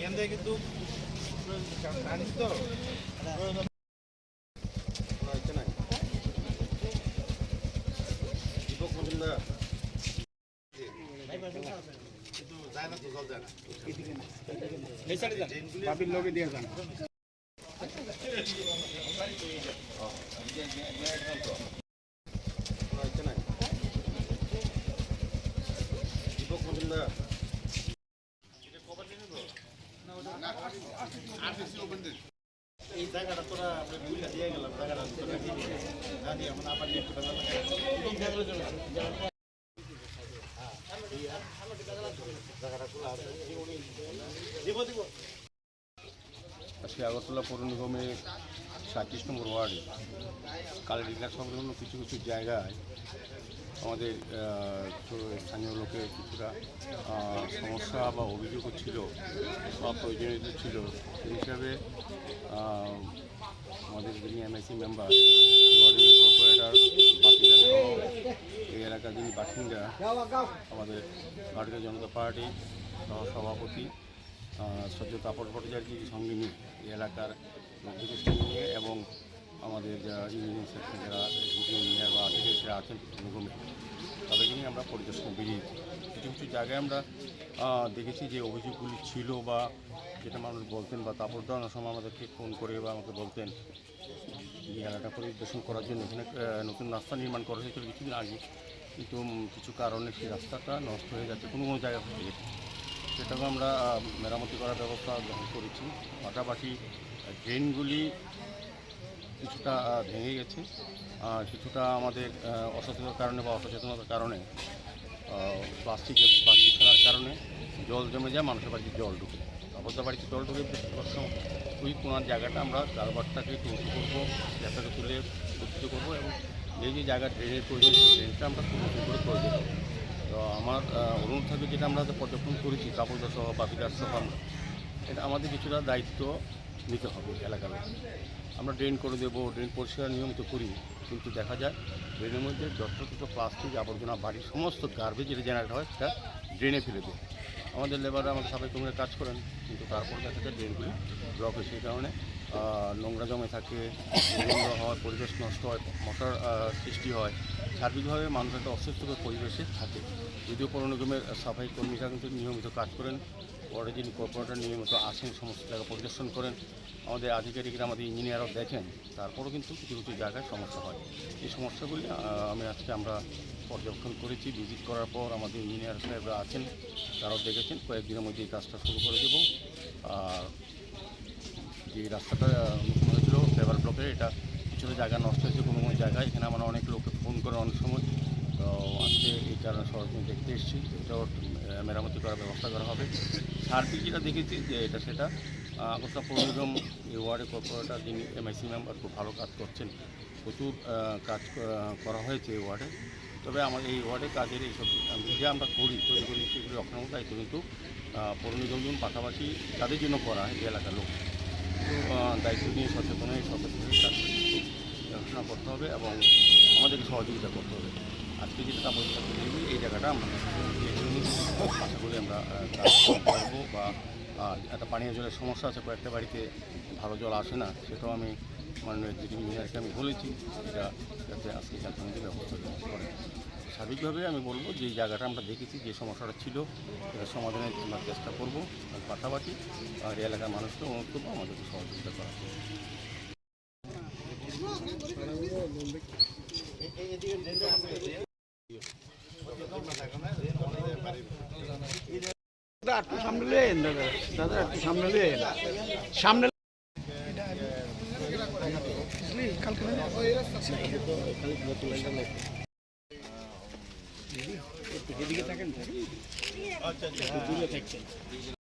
এখান কিন্তু জানিস তো লোকে দিয়ে যান জায়গাটা দিয়ে গেলাম জায়গাটা তোরা দিয়ে দিব আজকে আগরতলা পৌর নিগমে সাঁত্রিশ নম্বর ওয়ার্ডে। কাল রিলার সংলগ্ন কিছু কিছু জায়গায় আমাদের স্থানীয় লোকের কিছুটা সমস্যা বা অভিযোগও ছিল বা প্রয়োজনীয়তা ছিল। সেই হিসাবে আমাদের যিনি এমআইসি মেম্বার এই এলাকার যিনি বাসিন্দা, আমাদের ভারতীয় জনতা পার্টি সভাপতি সদ্য তাপর ভট্টাচার্যের সঙ্গে নিয়ে এই এলাকার লোকদের সঙ্গে নিয়ে এবং আমাদের যারা ইঞ্জিনিয়ারিং সেক্টর যারা ইঞ্জিনিয়ার বা আধিকারিকরা আছেন নিগমে তাদেরকে নিয়ে আমরা পরিদর্শনে বেরিয়েছি কিছু কিছু জায়গায় আমরা দেখেছি যে অভিযোগগুলি ছিল বা যেটা মানুষ বলতেন বা তাপর দেওয়ানোর সময় আমাদেরকে ফোন করে বা আমাকে বলতেন এই এলাকা পরিদর্শন করার জন্য এখানে নতুন রাস্তা নির্মাণ করা হয়েছিল কিছুদিন আগে। কিন্তু কিছু কারণে সেই রাস্তাটা নষ্ট হয়ে যাচ্ছে কোনো কোনো জায়গা থেকে। সেটাকে আমরা মেরামতি করার ব্যবস্থা গ্রহণ করেছি। পাশাপাশি ড্রেনগুলি কিছুটা ভেঙে গেছে। কিছুটা আমাদের আহ, অসচেতনতার কারণে বা অসচেতনতার কারণে প্লাস্টিকের প্লাস্টিক ফেলার কারণে জল জমে যায় মানুষের বাড়িতে জল ঢুকে। অবস্থা বাড়িতে জল ঢুকে ওই কোনার জায়গাটা আমরা কারবারটাকে একটু উঁচু করব ল্যাপটাকে তুলে উত্থিত করব এবং যে যে জায়গা ড্রেনের প্রয়োজন সেই ড্রেনটা আমরা উঁচু করে করে দেবো। তো আমার অনুরোধ থাকবে যেটা আমরা পর্যবেক্ষণ করেছি কাপড়দার সহ বাপিদার সহ আমরা, এটা আমাদের কিছুটা দায়িত্ব নিতে হবে এলাকার আমরা ড্রেন করে দেবো ড্রেন পরিষ্কার নিয়মিত করি, কিন্তু দেখা যায় ড্রেনের মধ্যে যথাযথ প্লাস্টিক আবর্জনা, বাড়ির সমস্ত গার্বেজ যেটা জেনারেট হয়, সেটা ড্রেনে ফেলে দেয় আমাদের লেবাররা আমাদের সাবেক কর্মীরা কাজ করেন, কিন্তু তারপর দেখা যায় ড্রেনগুলি ব্লক হয় সেই কারণে। নোংরা জমে থাকে দুর্গন্ধ হয়, পরিবেশ নষ্ট হয়, মশার সৃষ্টি হয়। সার্বিকভাবে মানুষ একটা অস্বস্তিকর পরিবেশে থাকে। যদিও পৌর নিগমের সাফাই কর্মীরা কিন্তু নিয়মিত কাজ করেন পরে যিনি কর্পোরেটর নিয়মিত আসেন, সমস্ত জায়গা পরিদর্শন করেন। আমাদের আধিকারিকরা, আমাদের ইঞ্জিনিয়ারও দেখেন, তারপরও কিন্তু কিছু কিছু জায়গায় সমস্যা হয়। এই সমস্যাগুলি আমি আজকে আমরা পর্যবেক্ষণ করেছি। ভিজিট করার পর আমাদের ইঞ্জিনিয়ার সাহেবরা আছেন, তারাও দেখেছেন। কয়েকদিনের মধ্যে এই কাজটা শুরু করে দেবো। আর যে রাস্তাটা নতুন হয়েছিল ফেভার ব্লকে এটা কিছুটা জায়গা নষ্ট হয়েছে কোনো কোনো জায়গায় এখানে আমরা অনেক লোককে ফোন করে অনেক সময়। তো আজকে এই কারণে সরজমিন দেখতে এসেছি, এটাও মেরামতি করার ব্যবস্থা করা হবে। সার্বিক যেটা দেখেছি, যে এটা সেটা আগরতলা পৌর নিগম এই ওয়ার্ডের কর্পোরেটর, যিনি এমআইসি মেম্বার, খুব ভালো কাজ করছেন। প্রচুর কাজ করা হয়েছে এই ওয়ার্ডে। তবে আমার এই ওয়ার্ডে কাজের এইসব যে আমরা করি তৈরি করি সেগুলি রক্ষণাত্মক দায়িত্ব কিন্তু পৌর নিগম পাশাপাশি তাদের জন্য করা হয় এই এলাকার লোক। দায়িত্ব নিয়ে সচেতন হয়ে সচেতন দেখাশোনা করতে হবে এবং আমাদেরকে সহযোগিতা করতে হবে। আজকে যেটা তাপস থাকতে দেখবি এই জায়গাটা আমরা আশা করি আমরা করব বা একটা পানীয় জলের সমস্যা আছে, কয়েকটা বাড়িতে ভালো জল আসে না, সেটাও আমি মাননীয় জিডি ইঞ্জিনিয়ারকে আমি বলেছি, এটা যাতে আজকে ব্যবস্থা করে। স্বাভাবিকভাবে আমি বলব যে জায়গাটা আমরা দেখেছি যে সমস্যাটা ছিল এটা সমাধানের আমরা চেষ্টা করব আর পাশাপাশি আর এই এলাকার মানুষকে অনুরোধ করব আমাদেরকে সহযোগিতা করা একটু সামনে দাদা। দাদা একটু সামনে সামনে এদিকে থাকেন আচ্ছা আচ্ছা